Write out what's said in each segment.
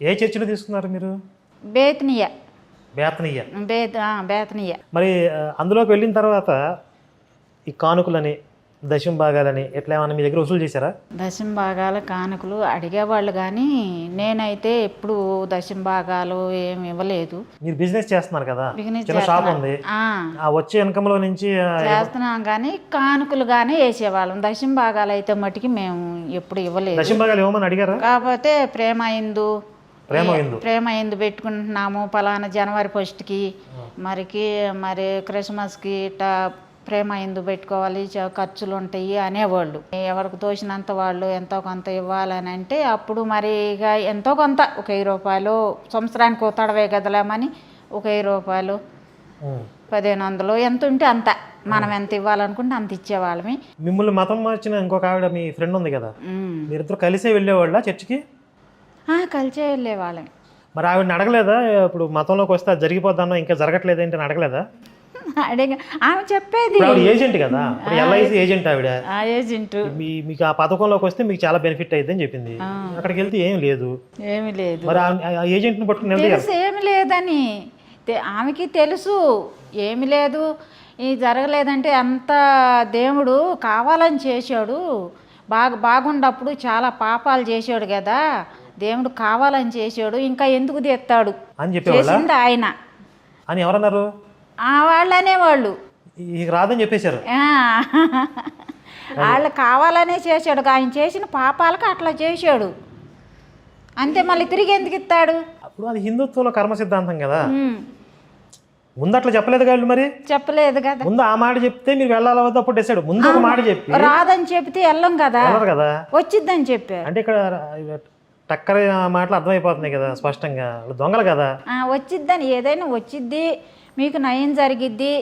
ఏ చర్చిలో తీసుకున్నారు మీరు? బేతనీయ. బేతనీయ. బేత బేతనీయ. మరి అందులోకి వెళ్ళిన తర్వాత ఈ కానుకలని దశం భాగాలని ఎట్లా ఏమన్నా మీ దగ్గర వసూలు చేశారా? దశం భాగాల కానుకలు అడిగేవాళ్ళు కానీ నేనైతే ఎప్పుడు దశం భాగాలు ఏమి ఇవ్వలేదు. మీరు బిజినెస్ చేస్తున్నారు కదా? బిజినెస్ చిన్న షాప్ ఉంది. ఆ, వచ్చే ఇన్కంలో నుంచి ఆ, చేస్తున్నాం కానీ కానుకలు కానీ వేసేవాళ్ళం. దశం భాగాలు అయితే మటుకి మేము ఎప్పుడు ఇవ్వలేదు. దశం భాగాలు ఇవ్వమని అడిగారా? కాకపోతే ప్రేమ ఇందు ప్రేమ ఇందు పెట్టుకుంటున్నాము పలానా జనవరి ఫస్ట్కి మరికి మరి క్రిస్మస్కి ఇట్లా ప్రేమ ఇందు పెట్టుకోవాలి ఖర్చులు ఉంటాయి అనేవాళ్ళు. ఎవరికి తోచినంత వాళ్ళు ఎంతో కొంత ఇవ్వాలని అంటే అప్పుడు మరి ఇక ఎంతో కొంత ఒక వెయ్యి రూపాయలు సంవత్సరానికి తడవే గదలేమని ఒక వెయ్యి రూపాయలు. పదిహేను వందలు ఎంత ఉంటే అంత. మనం ఎంత ఇవ్వాలనుకుంటే అంత ఇచ్చేవాళ్ళమి. మిమ్మల్ని మతం మార్చిన ఇంకొక ఆవిడ మీ ఫ్రెండ్ ఉంది కదా. మీరిద్దరు కలిసే వెళ్ళేవాళ్ళ చర్చికి? కలిసే వెళ్ళేవాళ్ళమి మరి ఆవిడని అడగలేదా? ఇప్పుడు మతంలోకి వస్తే అది జరిగిపోద్దానో ఇంకా జరగట్లేదు ఏంటి అని అడగలేదా? అడిగ ఆమె చెప్పేది. ఆవిడ ఏజెంట్ కదా? ఇప్పుడు ఎల్ఐసి ఏజెంట్ ఆవిడ. ఆ ఏజెంట్ మీ మీకు ఆ పథకంలోకి వస్తే మీకు చాలా బెనిఫిట్ అయింది అని చెప్పింది అక్కడికి వెళ్తే ఏం లేదు. ఏమీ లేదు. మరి ఆ- ఆ ఏజెంట్ని పట్టుకుని వెళ్తే తెలుసు ఏమి లేదని. తె- ఆమెకి తెలుసు ఏమి లేదు. ఈ జరగలేదంటే అంత దేవుడు కావాలని చేశాడు. బాగా బాగుండప్పుడు చాలా పాపాలు చేశాడు కదా. దేవుడు కావాలని చేశాడు ఇంకా ఎందుకు తెస్తాడు? అని చెప్పేవాళ్ళ? చేసింది ఆయన. అని ఎవరన్నారు? ఆ వాళ్ళు అనేవాళ్ళు. రాదని చెప్పేశారు. వాళ్ళు కావాలనే చేశాడు ఆయన చేసిన పాపాలకు అట్లా చేశాడు. అంతే మళ్ళీ తిరిగి ఎందుకు ఇస్తాడు? అప్పుడు అది హిందుత్వంలో కర్మ సిద్ధాంతం కదా. ముందు అట్లా చెప్పలేదు వాళ్ళు మరి? చెప్పలేదు కదా. ముందు ఆ మాట చెప్తే మీరు వెళ్ళాలి వద్ద అప్పుడు డిసైడ్ ముందు ఒక మాట చెప్పి రాదని చెప్తే వెళ్ళం కదా. కదా. వచ్చిద్దని చెప్పారు. అంటే ఇక్కడ టక్కర మాటలు అర్థమైపోతున్నాయి కదా స్పష్టంగా. వాళ్ళు దొంగలు కదా. వచ్చిద్దని ఏదైనా వచ్చిద్ది మీకు నయం జరిగిద్ది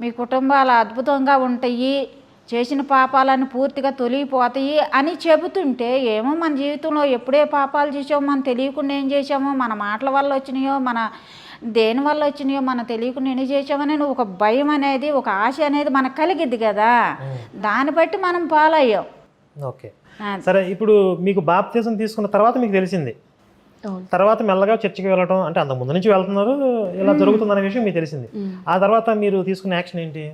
మీ కుటుంబాలు అద్భుతంగా ఉంటాయి చేసిన పాపాలను పూర్తిగా తొలగిపోతాయి అని చెబుతుంటే ఏమో మన జీవితంలో ఎప్పుడే పాపాలు చేసామో మనం తెలియకుండా ఏం చేసామో మన మాటల వల్ల వచ్చినాయో మన దేని వల్ల వచ్చినాయో మనం తెలియకుండా ఎన్ని చేసామని ఒక భయం అనేది ఒక ఆశ అనేది మనకు కలిగిద్ది కదా. దాన్ని బట్టి మనం పాలయ్యాం. ఓకే. సరే ఇప్పుడు మీకు బాప్తీసం తీసుకున్న తర్వాత మీకు తెలిసింది. తర్వాత మెల్లగా చర్చికి వెళ్ళడం అంటే అంత ముందు నుంచి వెళ్తున్నారు ఇలా జరుగుతుందనే విషయం మీకు తెలిసింది. ఆ తర్వాత మీరు తీసుకున్న యాక్షన్ ఏంటి?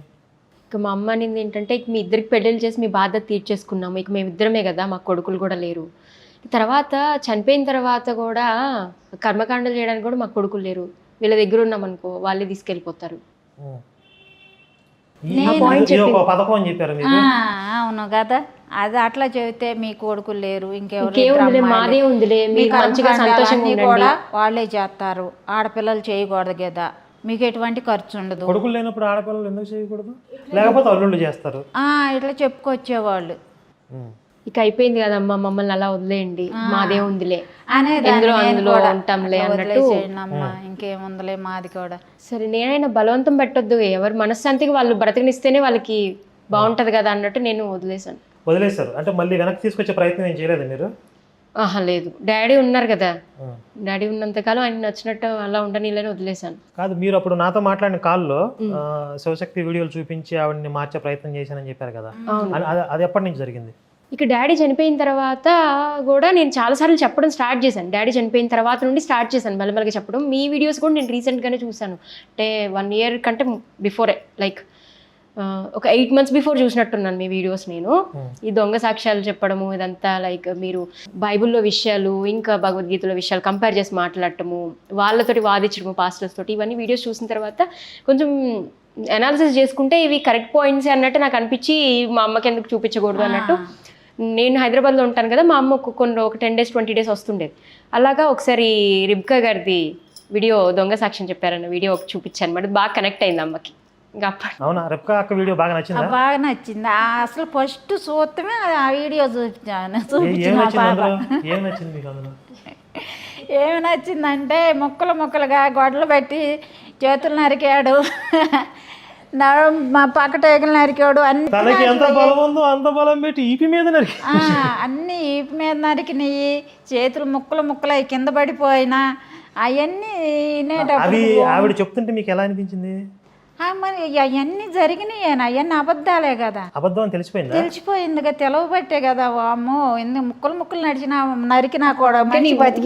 ఇక మా అమ్మ అనేది ఏంటంటే ఇక మీ ఇద్దరికి పెళ్ళిళ్ళు చేసి మీ బాధ తీర్చేసుకున్నాము. ఇక మేమిద్దరమే కదా మా కొడుకులు కూడా లేరు. తర్వాత చనిపోయిన తర్వాత కూడా కర్మకాండలు చేయడానికి కూడా మా కొడుకులు లేరు. వీళ్ళ దగ్గర ఉన్నాం అనుకో వాళ్ళే తీసుకెళ్ళిపోతారు. పథకం అని చెప్పారు మీరు. ఆ, అవును కదా. అది అట్లా చెబితే మీ కొడుకులు లేరు ఇంకెవరు మాదే. ఉందిలే కూడా వాళ్ళే చేస్తారు. ఆడపిల్లలు చేయకూడదు కదా. మీకు ఎటువంటి ఖర్చు ఉండదు. కొడుకులు లేనప్పుడు ఆడపిల్లలు ఎందుకు చేయకూడదు? లేకపోతే అల్లుళ్ళు చేస్తారు. ఆ, ఇట్లా చెప్పుకొచ్చేవాళ్ళు. ఇక అయిపోయింది కదమ్మా మమ్మల్ని అలా వదిలేయండి. మాదే ఉందిలే. ఎందులో అందులో ఉంటాంలే అన్నట్టు అమ్మా ఇంకేముందిలే మాది కూడా. సరే నేనైనా బలవంతం పెట్టొద్దు. ఎవరు మనశ్శాంతికి వాళ్ళు బ్రతకనిస్తేనే వాళ్ళకి బాగుంటది కదా అన్నట్టు నేను వదిలేశాను. వదిలేశారు. అంటే మళ్ళీ వెనక్కి తీసుకొచ్చే ప్రయత్నం ఏం చేయలేదు మీరు? ఆహా లేదు. డాడీ ఉన్నారు కదా. డాడీ ఉన్నంతకాలం ఆయన నచ్చినట్టు అలా ఉండనీలని వదిలేశాను. కాదు మీరు అప్పుడు నాతో మాట్లాడిన కాల్లో శివశక్తి వీడియోలు చూపించి ఆవిడని మార్చే ప్రయత్నం చేశానని చెప్పారు కదా. అవును. అది- అది- అది ఎప్పటి నుంచి జరిగింది? ఇక డాడీ చనిపోయిన తర్వాత కూడా నేను చాలాసార్లు చెప్పడం స్టార్ట్ చేశాను. డాడీ చనిపోయిన తర్వాత నుండి స్టార్ట్ చేశాను మెల్లమెల్లగా చెప్పడం. మీ వీడియోస్ కూడా నేను రీసెంట్గానే చూశాను. అంటే వన్ ఇయర్ కంటే బిఫోరే లైక్ ఒక ఎయిట్ మంత్స్ బిఫోర్ చూసినట్టున్నాను మీ వీడియోస్ నేను. ఈ దొంగ సాక్ష్యాలు చెప్పడము ఇదంతా లైక్ మీరు బైబిల్లో విషయాలు ఇంకా భగవద్గీతలో విషయాలు కంపేర్ చేసి మాట్లాడటము వాళ్ళతోటి వాదించడము పాస్టర్స్ తోటి ఇవన్నీ వీడియోస్ చూసిన తర్వాత కొంచెం అనాలిసిస్ చేసుకుంటే ఇవి కరెక్ట్ పాయింట్స్ అన్నట్టు నాకు అనిపించి మా అమ్మకి ఎందుకు చూపించకూడదు అన్నట్టు నేను హైదరాబాద్లో ఉంటాను కదా మా అమ్మ కొన్ని ఒక టెన్ డేస్ ట్వంటీ డేస్ వస్తుండేది అలాగా ఒకసారి రిబ్కా గారిది వీడియో దొంగ సాక్ష్యం చెప్పారన్న వీడియో ఒకటి చూపించాను. అనమాట బాగా కనెక్ట్ అయింది అమ్మకి. అవునా? అక్క వీడియో బాగా నచ్చిందా? బాగా నచ్చింది. ఆ, అసలు ఫస్ట్ చూస్తమే ఆ వీడియో చూపించాను. ఏమి నచ్చిందంటే ముక్కలు ముక్కలుగా గొడవలు పెట్టి చేతులు నరికాడు. మా పక్క టేకులు నరికాడు అన్ని తనకి ఎంత బలం ఉందో అంత బలం పెట్టి ఈపి మీద నరికి. ఆ, అన్ని ఈపు మీద నరికినాయి చేతులు ముక్కలు ముక్కలు అయి కింద పడిపోయినా అవన్నీ అవి వినేటప్పుడు ఆవిడ చెప్తుంటే మీకు ఎలా అనిపించింది? మరి అవన్నీ జరిగినాయి అవన్నీ అబద్ధాలే కదా. అబద్ధం తెలిసిపోయిందా? తెలిసిపోయిందిగా తెలవబట్టే కదా అమ్మో ఎన్ని ముక్కలు ముక్కలు నడిచినా నరికినా కూడా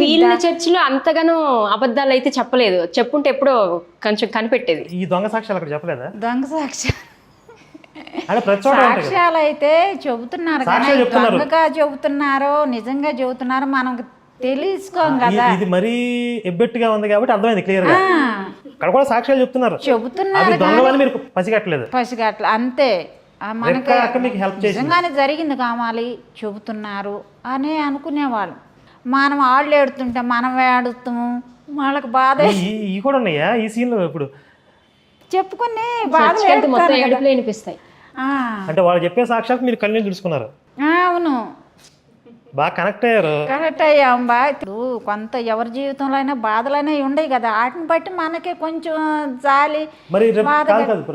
వీళ్ళ చర్చిలో అంతగానో అబద్ధాలు అయితే చెప్పలేదు. చెప్పుంటే ఎప్పుడో కొంచెం కనిపెట్టేది. ఈ దొంగ సాక్ష్యాలు అక్కడ చెప్పలేదా? దొంగ సాక్ష్యం అంటే ప్రతి చోట ఉంటాయి కదా. సాక్ష్యాలు అయితే చెబుతున్నారు కానీ సాక్ష్యాలు చెప్తున్నారు. దొంగగా చెబుతున్నారో నిజంగా చెబుతున్నారో మనం తెలుసుకోం కదా. ఇది మరీ ఎబ్బెట్టుగా ఉంది కాబట్టి అర్థమైంది క్లియర్గా ఆ, అక్కడ కూడా సాక్ష్యాలు చెప్తున్నారు. చెబుతున్నారు దొంగవని మీరు పసిగట్టలేదు. పసిగట్ల అంతే. మనకి నిజంగానే జరిగింది కావాలి చెబుతున్నారు అని అనుకునేవాళ్ళు. మనం వాళ్ళు ఏడుతుంటే మనం ఏడుస్తాము వాళ్ళకి బాధ. ఈ- కూడా ఉన్నాయా? ఈ సీన్లో ఇప్పుడు? చెప్పుకుని బాధ ఏడుపులు వినిపిస్తాయి. అంటే వాళ్ళు చెప్పే సాక్ష్యాలకు మీరు కళ్ళు తెలుసుకున్నారు అవును. బాగా కనెక్ట్ అయ్యారు. కరెక్ట్ అయ్యాం ఇప్పుడు కొంత ఎవరి జీవితంలో అయినా బాధలైనా ఉండవు కదా. వాటిని బట్టి మనకి కొంచెం జాలి మరి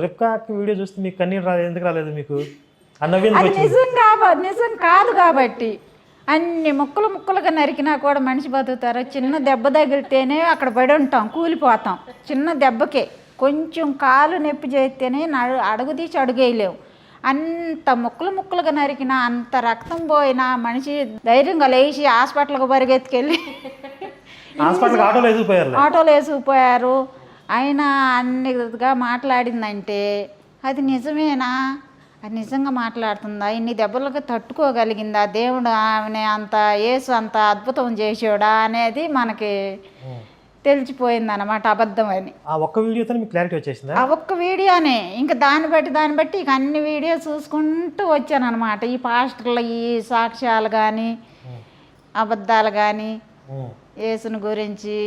రెప్కా వీడియో చూస్తే మీకు కన్నీరు రాలేదు ఎందుకు రాలేదు మీకు? అది నిజం కాబట్టి నిజం కాదు కాబట్టి. అన్ని ముక్కలు ముక్కలుగా నరికినా కూడా మనిషి బతుకుతారు. చిన్న దెబ్బ తగిలితేనే అక్కడ పడి ఉంటాం కూలిపోతాం. చిన్న దెబ్బకే. కొంచెం కాలు నొప్పి చేస్తేనే అడుగు తీసి అడుగేయలేము అంత ముక్కలు ముక్కలుగా నరికినా అంత రక్తం పోయినా మనిషి ధైర్యంగా లేచి హాస్పిటల్కి పరిగెత్తుకెళ్ళి ఆటోలో వేసుకుపోయారు. ఆయన అన్నిగా మాట్లాడిందంటే అది నిజమేనా? అది నిజంగా మాట్లాడుతుందా? ఇన్ని దెబ్బలకు తట్టుకోగలిగిందా? దేవుడు ఆమె అంత యేసు అంత అద్భుతం చేసాడా అనేది మనకి తెలిసిపోయింది అనమాట అబద్ధం అని ఆ ఒక్క వీడియోతో మీకు క్లారిటీ వచ్చేసిందా? ఆ ఒక్క వీడియోనే. ఇంకా దాన్ని బట్టి దాన్ని బట్టి ఇక అన్ని వీడియో చూసుకుంటూ వచ్చాను అనమాట ఈ పాస్టర్ల ఈ సాక్ష్యాలు కానీ అబద్ధాలు కానీ. యేసుని గురించి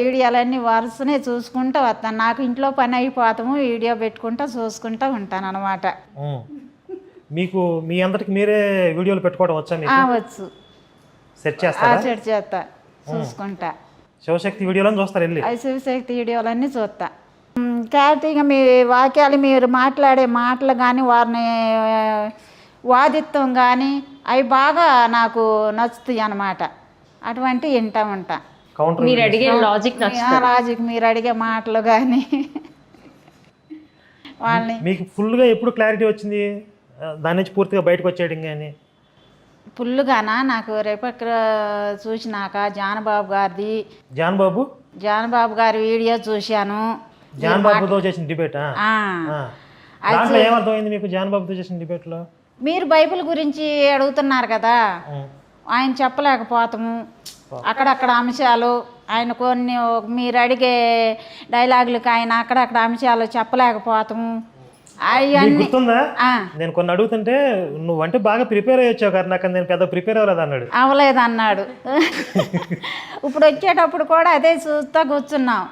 వీడియోలన్నీ వరుసనే చూసుకుంటూ వస్తాను. నాకు ఇంట్లో పని అయిపోతాము వీడియో పెట్టుకుంటా చూసుకుంటూ ఉంటాను అనమాట. మీకు మీ అందరికి మీరే వీడియోలు పెట్టుకోవడం వచ్చా వచ్చు. సెట్ చేస్తారా? చెడు చేస్తా. చూసుకుంటా. శివశక్తి వీడియోలను చూస్తారు వెళ్ళి. అవి శివశక్తి వీడియోలన్నీ చూస్తా. క్లారిటీగా మీ వాక్యాలు మీరు మాట్లాడే మాటలు కానీ వారిని వాదిత్వం కానీ అవి బాగా నాకు నచ్చుతాయి అన్నమాట. అటువంటి వింటా ఉంటా. కౌంటర్ మీరు అడిగే లాజిక్ లాజిక్ మీరు అడిగే మాటలు కానీ వాళ్ళని మీకు ఫుల్గా ఎప్పుడు క్లారిటీ వచ్చింది? దాని నుంచి పూర్తిగా బయటకు వచ్చేయడం కానీ ఫుల్గానా నాకు రేపక్కడ చూసినాక జానబాబు గారిది. జాన్ బాబు జానబాబు గారి వీడియో చూశాను. జాన్ బాబుతో చేసిన డిబేట్? ఆ, దాంట్లో ఏమర్థమైంది మీకు జాన్ బాబుతో చేసిన డిబేట్లో మీరు బైబిల్ గురించి అడుగుతున్నారు కదా. ఆయన చెప్పలేకపోతాము. అక్కడక్కడ అంశాలు ఆయన కొన్ని మీరు అడిగే డైలాగులకి ఆయన అక్కడక్కడ అంశాలు చెప్పలేకపోతాము. గుర్తుందా? నేను కొన్ని అడుగుతుంటే నువ్వంటే బాగా ప్రిపేర్ అయ్యొచ్చావు కదా నాకు నేను పెద్ద ప్రిపేర్ అవ్వలేదు అన్నాడు. అవలేదు అన్నాడు. ఇప్పుడు వచ్చేటప్పుడు కూడా అదే చూస్తా కూర్చున్నాం.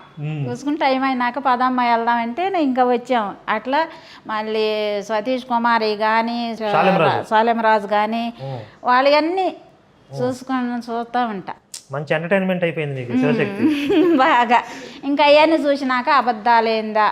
చూసుకుని టైం అయినాక పదమ్మ వెళ్దామంటే నేను ఇంకా వచ్చాం. అట్లా మళ్ళీ సతీష్ కుమారి కానీ. సాలెమరాజు కానీ ఉమ్. వాళ్ళవన్నీ చూసుకొని చూస్తూ ఉంటా. మంచి ఎంటర్టైన్మెంట్ అయిపోయింది బాగా. ఇంకా అవన్నీ చూసినాక అబద్ధాలేందా.